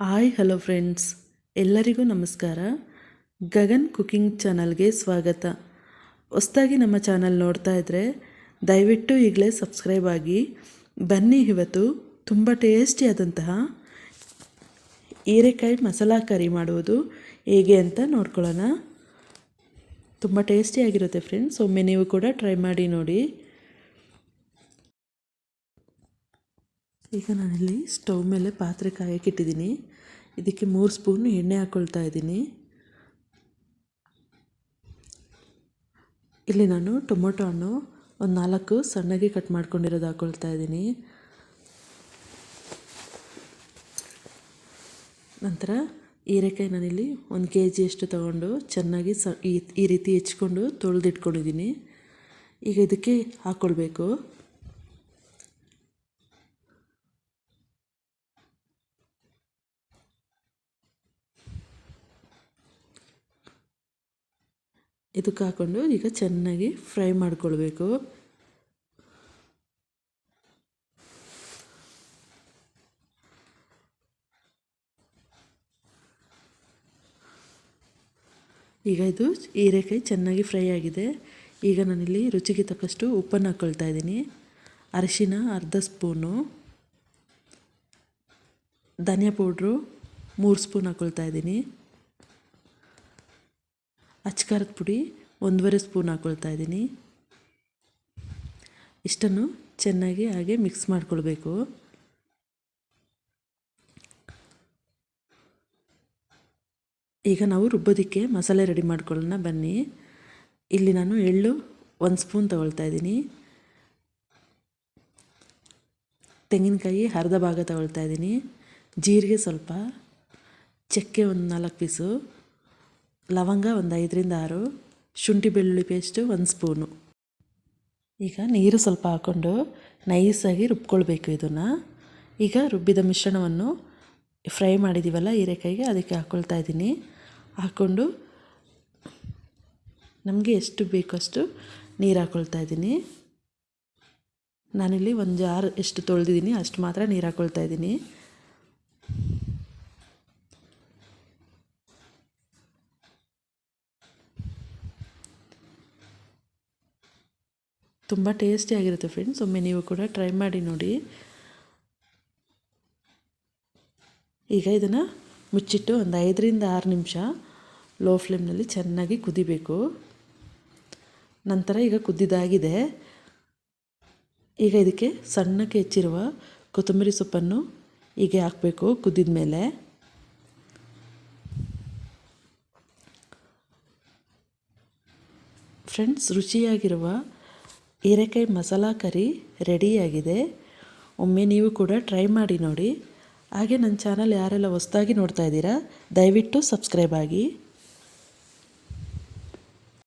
Hi, hello friends. ಎಲ್ಲರಿಗೂ ನಮಸ್ಕಾರ. Gagan cooking ಚಾನಲ್ಗೆ ಸ್ವಾಗತ. ಹೊಸ್ದಾಗಿ ನಮ್ಮ ಚಾನಲ್ ನೋಡ್ತಾ ಇದ್ದರೆ ದಯವಿಟ್ಟು ಈಗಲೇ ಸಬ್ಸ್ಕ್ರೈಬ್ ಆಗಿ, ಬನ್ನಿ ಇವತ್ತು ತುಂಬ ಟೇಸ್ಟಿಯಾದಂತಹ ಹೀರೆಕಾಯಿ ಮಸಾಲ ಕರಿ ಮಾಡುವುದು ಹೇಗೆ ಅಂತ ನೋಡ್ಕೊಳ್ಳೋಣ. ತುಂಬ ಟೇಸ್ಟಿಯಾಗಿರುತ್ತೆ ಫ್ರೆಂಡ್ಸ್. ಒಮ್ಮೆ ನೀವು ಕೂಡ ಟ್ರೈ ಮಾಡಿ ನೋಡಿ. ಈಗ ನಾನಿಲ್ಲಿ ಸ್ಟವ್ ಮೇಲೆ ಪಾತ್ರೆ ಕಾಯಕ್ಕಿಟ್ಟಿದ್ದೀನಿ ಇದಕ್ಕೆ ಮೂರು ಸ್ಪೂನ್ ಎಣ್ಣೆ ಹಾಕ್ಕೊಳ್ತಾ ಇದ್ದೀನಿ. ಇಲ್ಲಿ ನಾನು ಟೊಮೊಟೊ ಹಣ್ಣು ಒಂದು ನಾಲ್ಕು ಸಣ್ಣಗೆ ಕಟ್ ಮಾಡ್ಕೊಂಡಿರೋದು ಹಾಕ್ಕೊಳ್ತಾ ಇದ್ದೀನಿ. ನಂತರ ಹೀರೆಕಾಯಿ ನಾನಿಲ್ಲಿ ಒಂದು ಕೆ ಜಿಯಷ್ಟು ತಗೊಂಡು ಚೆನ್ನಾಗಿ ಸ ಈ ರೀತಿ ಹೆಚ್ಕೊಂಡು ತೊಳೆದಿಟ್ಕೊಂಡಿದ್ದೀನಿ. ಈಗ ಇದಕ್ಕೆ ಹಾಕ್ಕೊಳ್ಬೇಕು ಇದಕ್ಕೆ ಹಾಕ್ಕೊಂಡು ಈಗ ಚೆನ್ನಾಗಿ ಫ್ರೈ ಮಾಡ್ಕೊಳ್ಬೇಕು. ಈಗ ಇದು ಹೀರೆಕಾಯಿ ಚೆನ್ನಾಗಿ ಫ್ರೈ ಆಗಿದೆ. ಈಗ ನಾನಿಲ್ಲಿ ರುಚಿಗೆ ತಕ್ಕಷ್ಟು ಉಪ್ಪನ್ನು ಹಾಕ್ಕೊಳ್ತಾ ಇದ್ದೀನಿ. ಅರಿಶಿನ, ಅರ್ಧ ಸ್ಪೂನು, ಧನಿಯಾ ಪೌಡ್ರು, ಮೂರು ಸ್ಪೂನ್ ಹಾಕ್ಕೊಳ್ತಾ ಇದ್ದೀನಿ. ಅಚ್ಕಾರದ ಪುಡಿ ಒಂದೂವರೆ ಸ್ಪೂನ್ ಹಾಕ್ಕೊಳ್ತಾ ಇದ್ದೀನಿ. ಇಷ್ಟನ್ನು ಚೆನ್ನಾಗಿ ಹಾಗೆ ಮಿಕ್ಸ್ ಮಾಡ್ಕೊಳ್ಬೇಕು. ಈಗ ನಾವು ರುಬ್ಬೋದಕ್ಕೆ ಮಸಾಲೆ ರೆಡಿ ಮಾಡ್ಕೊಳ್ಳೋಣ, ಬನ್ನಿ. ಇಲ್ಲಿ ನಾನು ಎಳ್ಳು ಒಂದು ಸ್ಪೂನ್ ತಗೊಳ್ತಾ ಇದ್ದೀನಿ. ತೆಂಗಿನಕಾಯಿ ಅರ್ಧ ಭಾಗ ತಗೊಳ್ತಾ ಇದ್ದೀನಿ. ಜೀರಿಗೆ ಸ್ವಲ್ಪ, ಚಕ್ಕೆ ಒಂದು ನಾಲ್ಕು ಪೀಸು. ಲವಂಗ ಒಂದು ಐದರಿಂದ ಆರು, ಶುಂಠಿ ಬೆಳ್ಳುಳ್ಳಿ ಪೇಸ್ಟು ಒಂದು ಸ್ಪೂನು. ಈಗ ನೀರು ಸ್ವಲ್ಪ ಹಾಕ್ಕೊಂಡು ನೈಸಾಗಿ ರುಬ್ಕೊಳ್ಬೇಕು ಇದನ್ನು. ಈಗ ರುಬ್ಬಿದ ಮಿಶ್ರಣವನ್ನು ಫ್ರೈ ಮಾಡಿದ್ದೀವಲ್ಲ ಹೀರೆಕಾಯಿಗೆ, ಅದಕ್ಕೆ ಹಾಕ್ಕೊಳ್ತಾ ಇದ್ದೀನಿ. ಹಾಕ್ಕೊಂಡು ನಮಗೆ ಎಷ್ಟು ಬೇಕೋ ಅಷ್ಟು ನೀರು ಹಾಕ್ಕೊಳ್ತಾ ಇದ್ದೀನಿ. ನಾನಿಲ್ಲಿ ಒಂದು ಜಾರ್ ಎಷ್ಟು ತೊಳೆದಿದ್ದೀನಿ ಅಷ್ಟು ಮಾತ್ರ ನೀರು ಹಾಕ್ಕೊಳ್ತಾ ಇದ್ದೀನಿ. ತುಂಬ ಟೇಸ್ಟಿಯಾಗಿರುತ್ತೆ ಫ್ರೆಂಡ್ಸ್ ಒಮ್ಮೆ ನೀವು ಕೂಡ ಟ್ರೈ ಮಾಡಿ ನೋಡಿ. ಈಗ ಇದನ್ನು ಮುಚ್ಚಿಟ್ಟು ಒಂದು ಐದರಿಂದ ಆರು ನಿಮಿಷ ಲೋ ಫ್ಲೇಮ್ನಲ್ಲಿ ಚೆನ್ನಾಗಿ ಕುದಿಬೇಕು. ನಂತರ ಈಗ ಕುದ್ದಿದ್ದಾಗಿದೆ ಈಗ ಇದಕ್ಕೆ ಸಣ್ಣಕ್ಕೆ ಹೆಚ್ಚಿರುವ ಕೊತ್ತಂಬರಿ ಸೊಪ್ಪನ್ನು ಹೀಗೆ ಹಾಕಬೇಕು ಕುದ್ದಿದ ಮೇಲೆ ಫ್ರೆಂಡ್ಸ್ ರುಚಿಯಾಗಿರುವ ಹೀರೆಕಾಯಿ ಮಸಾಲ ಕರಿ ರೆಡಿಯಾಗಿದೆ. ಒಮ್ಮೆ ನೀವು ಕೂಡ ಟ್ರೈ ಮಾಡಿ ನೋಡಿ. ಹಾಗೆ ನನ್ನ ಚಾನಲ್ ಯಾರೆಲ್ಲ ಹೊಸ್ದಾಗಿ ನೋಡ್ತಾ ಇದ್ದೀರಾ, ದಯವಿಟ್ಟು ಸಬ್ಸ್ಕ್ರೈಬ್ ಆಗಿ.